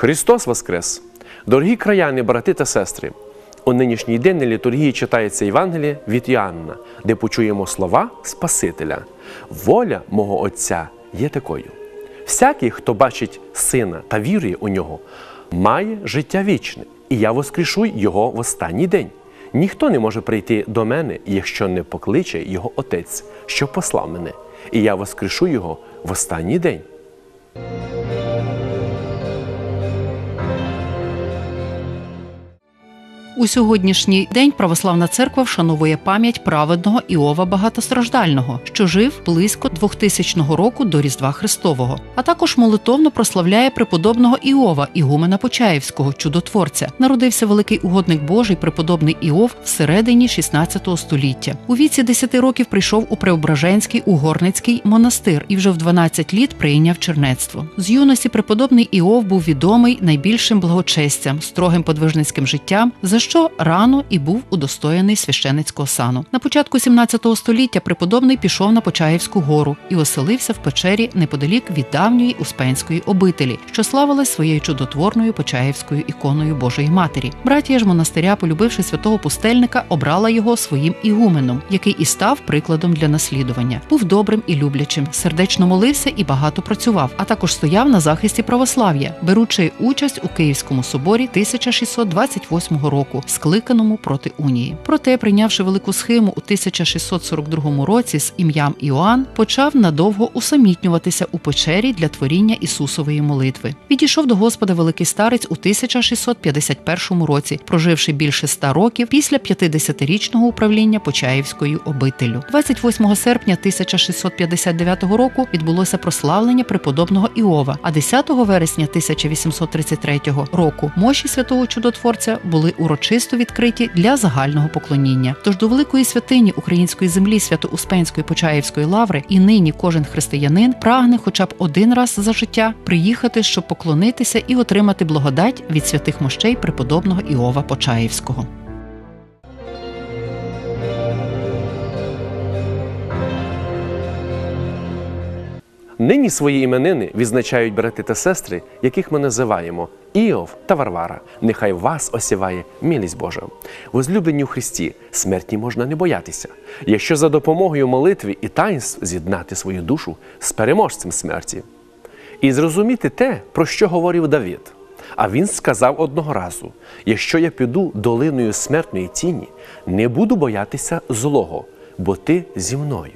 Христос Воскрес! Дорогі краяни, брати та сестри! У нинішній день на літургії читається Євангеліє від Іоанна, де почуємо слова Спасителя. Воля мого Отця є такою. Всякий, хто бачить сина та вірує у нього, має життя вічне, і я воскрешу його в останній день. Ніхто не може прийти до мене, якщо не покличе його Отець, що послав мене, і я воскрешу його в останній день. У сьогоднішній день православна церква вшановує пам'ять праведного Іова Багатостраждального, що жив близько 2000 року до Різдва Христового, а також молитовно прославляє преподобного Іова, Ігумена Почаївського, чудотворця. Народився великий угодник Божий, преподобний Іов всередині 16 століття. У віці 10 років прийшов у Преображенський угорницький монастир і вже в 12 літ прийняв чернецтво. З юності преподобний Іов був відомий найбільшим благочестям, строгим подвижницьким життям, за що рано і був удостоєний священицького сану. На початку 17 століття преподобний пішов на Почаївську гору і оселився в печері неподалік від давньої Успенської обителі, що славилась своєю чудотворною Почаївською іконою Божої Матері. Братія ж монастиря, полюбивши святого пустельника, обрала його своїм ігуменом, який і став прикладом для наслідування. Був добрим і люблячим, сердечно молився і багато працював, а також стояв на захисті православ'я, беручи участь у Київському соборі 1628 року, скликаному проти унії. Проте, прийнявши велику схему у 1642 році з ім'ям Іоанн, почав надовго усамітнюватися у печері для творіння Ісусової молитви. Відійшов до Господа великий старець у 1651 році, проживши більше ста років після 50-річного управління Почаївською обителю. 28 серпня 1659 року відбулося прославлення преподобного Іова, а 10 вересня 1833 року мощі святого чудотворця були урочисто відкриті для загального поклоніння. Тож до великої святині української землі Свято-Успенської Почаївської лаври і нині кожен християнин прагне хоча б один раз за життя приїхати, щоб поклонитися і отримати благодать від святих мощей преподобного Іова Почаївського. Нині свої іменини відзначають брати та сестри, яких ми називаємо Іов та Варвара. Нехай вас осіває милість Божа. Возлюблені у Христі, смерті можна не боятися. Якщо за допомогою молитви і таїнств з'єднати свою душу з переможцем смерті. І зрозуміти те, про що говорив Давид. А він сказав одного разу: якщо я піду долиною смертної тіні, не буду боятися злого, бо ти зі мною.